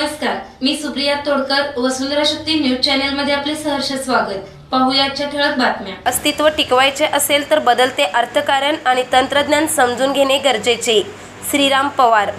नमस्कार मी सुप्रिया तोडकर वसुंधरा शक्ती न्यूज चॅनलमध्ये आपले सहर्ष स्वागत. पाहुयाच्या ठळक बातम्या. अस्तित्व टिकवायचे असेल तर बदलते अर्थकारण आणि तंत्रज्ञान समजून घेणे गरजेचे. श्रीराम पवार.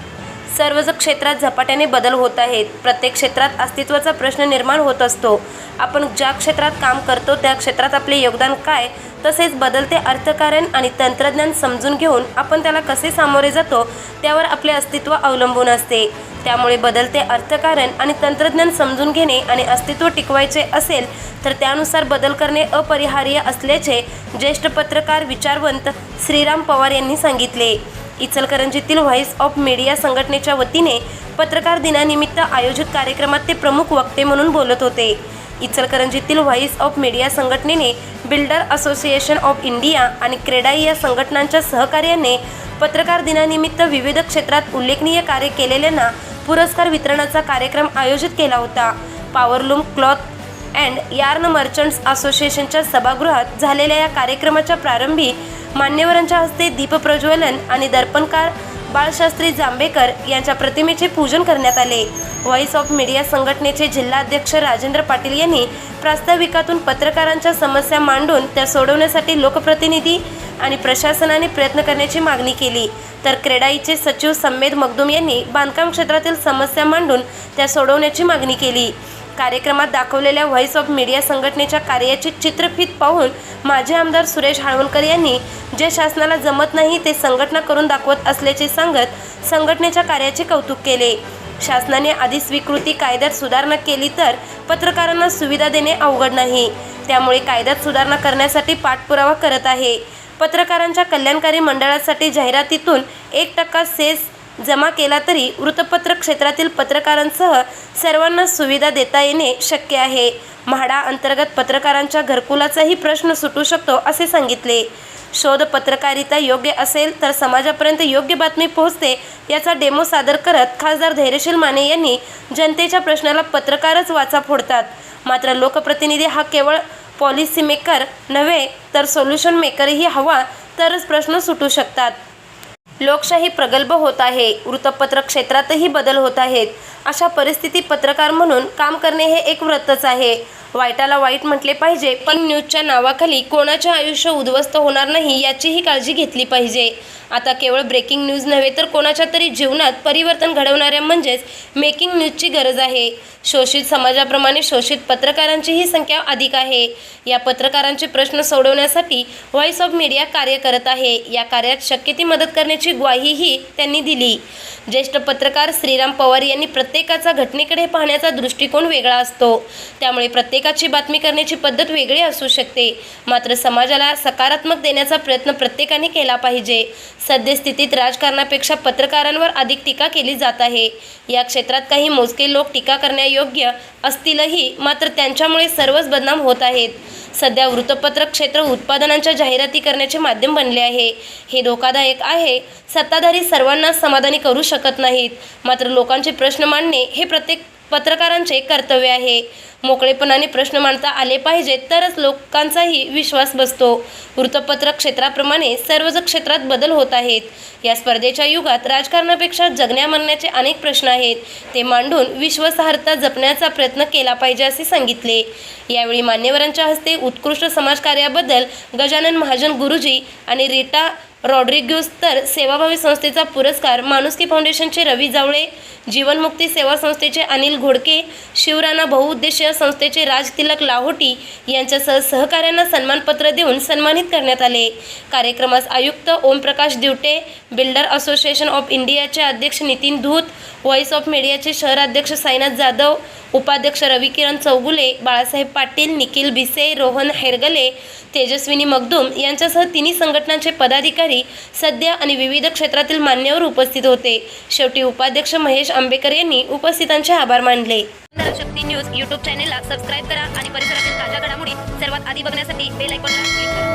सर्वच क्षेत्रात झपाट्याने बदल होत आहेत. प्रत्येक क्षेत्रात अस्तित्वाचा प्रश्न निर्माण होत असतो. आपण ज्या क्षेत्रात काम करतो त्या क्षेत्रात आपले योगदान काय? तसेच बदलते अर्थकारण आणि तंत्रज्ञान समजून घेऊन आपण त्याला कसे सामोरे जातो त्यावर आपले अस्तित्व अवलंबून असते. त्यामुळे बदलते अर्थकारण आणि तंत्रज्ञान समजून घेणे आणि अस्तित्व टिकवायचे असेल तर त्यानुसार बदल करणे अपरिहार्य असल्याचे ज्येष्ठ पत्रकार विचारवंत श्रीराम पवार यांनी सांगितले. इचलकरंजीतील व्हॉइस ऑफ मीडिया संघटनेच्या वतीने पत्रकार दिनानिमित्त आयोजित कार्यक्रमात ते प्रमुख वक्ते म्हणून बोलत होते. इचलकरंजीतील व्हॉइस ऑफ मीडिया संघटनेने बिल्डर असोसिएशन ऑफ इंडिया आणि क्रेडाई या संघटनांच्या सहकार्याने पत्रकार दिनानिमित्त विविध क्षेत्रात उल्लेखनीय कार्य केलेल्यांना पुरस्कार वितरणाचा कार्यक्रम आयोजित केला होता. Powerloom cloth and yarn merchants असोसिएशनच्या सभागृहात झालेल्या या कार्यक्रमाच्या प्रारंभी मान्यवरांच्या हस्ते दीपप्रज्वलन आणि दर्पणकार बाळशास्त्री जांभेकर यांच्या प्रतिमेचे पूजन करण्यात आले. व्हॉइस ऑफ मीडिया संघटनेचे जिल्हाध्यक्ष राजेंद्र पाटील यांनी प्रास्ताविकातून पत्रकारांच्या समस्या मांडून त्या सोडवण्यासाठी लोकप्रतिनिधी आणि प्रशासनाने प्रयत्न करण्याची मागणी केली. तर क्रेडाईचे सचिव संमेद मगदूम यांनी बांधकाम क्षेत्रातील समस्या मांडून त्या सोडवण्याची मागणी केली. कार्यक्रमात दाखवलेल्या व्हॉइस ऑफ मीडिया संघटनेच्या कार्याची चित्रफीत पाहून माजी आमदार सुरेश हाळवणकर यांनी जे शासनाला जमत नाही ते संघटना करून दाखवत असल्याचे सांगत संघटनेच्या कार्याचे कौतुक केले. शासनाने आधी स्वीकृती कायद्यात सुधारणा केली तर पत्रकारांना सुविधा देणे अवघड नाही. त्यामुळे कायद्यात सुधारणा करण्यासाठी पाठपुरावा करत आहे. पत्रकारांच्या कल्याणकारी मंडळासाठी जाहिरातीतून एक टक्का सेस जमा केला तरी वृत्तपत्र क्षेत्रातील पत्रकारांसह सर्वांना सुविधा देता येणे शक्य आहे. म्हाडा अंतर्गत पत्रकारांच्या घरकुलाचाही प्रश्न सुटू शकतो असे सांगितले. शोध पत्रकारिता योग्य असेल तर समाजापर्यंत योग्य बातमी पोहोचते याचा डेमो सादर करत खासदार धैर्यशील माने यांनी जनतेच्या प्रश्नाला पत्रकारच वाचा फोडतात. मात्र लोकप्रतिनिधी हा केवळ पॉलिसी मेकर नव्हे तर सोल्युशन मेकरही हवा तरच प्रश्न सुटू शकतात. लोकशाही प्रगल्भ होत आहे वृत्तपत्र क्षेत्रातही बदल होत आहेत. अशा परिस्थिती पत्रकार म्हणून काम करणे हे एक व्रतच आहे. वाईटाला वाईट म्हटले पाहिजे पण न्यूजच्या नावाखाली कोणाचे आयुष्य उद्ध्वस्त होणार नाही याचीही काळजी घेतली पाहिजे. आता केवळ ब्रेकिंग न्यूज नव्हे तर कोणाच्या तरी जीवनात परिवर्तन घडवणाऱ्या म्हणजेच मेकिंग न्यूजची गरज आहे. शोषित समाजाप्रमाणे शोषित पत्रकारांचीही संख्या अधिक आहे. या पत्रकारांचे प्रश्न सोडवण्यासाठी व्हॉइस ऑफ मीडिया कार्य करत आहे. या कार्यात शक्य ती मदत करण्याची ग्वाहीही त्यांनी दिली. ज्येष्ठ पत्रकार श्रीराम पवार यांनी प्रत्येकाचा घटनेकडे पाहण्याचा दृष्टिकोन वेगळा असतो. त्यामुळे प्रत्येक प्रत्येकाची बातमी करण्याची पद्धत वेगळी असू शकते. मात्र समाजाला सकारात्मक देण्याचा प्रयत्न प्रत्येकाने केला पाहिजे. सद्यस्थितीत राजकारणापेक्षा पत्रकारांवर अधिक टीका केली जात आहे. या क्षेत्रात काही मोजके लोक टीका करण्यायोग्य असतीलही मात्र त्यांच्यामुळे सर्वच बदनाम होत आहेत. सध्या वृत्तपत्र क्षेत्र उत्पादनांच्या जाहिराती करण्याचे माध्यम बनले आहे. हे धोकादायक आहे. सत्ताधारी सर्वांना समाधानी करू शकत नाहीत. मात्र लोकांचे प्रश्न मांडणे हे प्रत्येक पत्रकारांचे कर्तव्य आहे. मोकळेपणाने प्रश्न मांडता आले पाहिजेत तरच लोकांचाही विश्वास बसतो. वृत्तपत्र क्षेत्राप्रमाणे सर्वच क्षेत्रात बदल होत आहेत. या स्पर्धेच्या युगात राजकारणापेक्षा जगण्या मरण्याचे अनेक प्रश्न आहेत. ते मांडून विश्वासार्हता जपण्याचा प्रयत्न केला पाहिजे असे सांगितले. यावेळी मान्यवरांच्या हस्ते उत्कृष्ट समाजकार्याबद्दल गजानन महाजन गुरुजी आणि रीटा रॉड्रिग्यूस तर सेवाभावी संस्थेचा पुरस्कार माणुसकी फाउंडेशनचे रवी जावळे जीवनमुक्ती सेवा संस्थेचे अनिल घोडके शिवराणा बहुउद्देशीय संस्थेचे राज तिलक लाहोटी यांच्यासह सहकाऱ्यांना सन्मानपत्र देऊन सन्मानित करण्यात आले. कार्यक्रमास आयुक्त Omprakash Diwate builder association of इंडियाचे अध्यक्ष नितीन धूत व्हॉइस ऑफ मीडियाचे शहराध्यक्ष साईनाथ जाधव उपाध्यक्ष रविकिरण चौगुले बाळासाहेब पाटील निखिल भिसे रोहन हेरगले तेजस्विनी मगदूम यांच्यासह तिन्ही संघटनांचे पदाधिकारी सध्या आणि विविध क्षेत्रातील मान्यवर उपस्थित होते. शेवटी उपाध्यक्ष महेश आंबेकर यांनी उपस्थितांचे आभार मानले. शक्ती न्यूज यूट्यूब चॅनेलला सबस्क्राईब करा आणि परिसरातील ताज्या घडामोडी सर्वात आधी बघण्यासाठी बेल आयकॉनला क्लिक करा.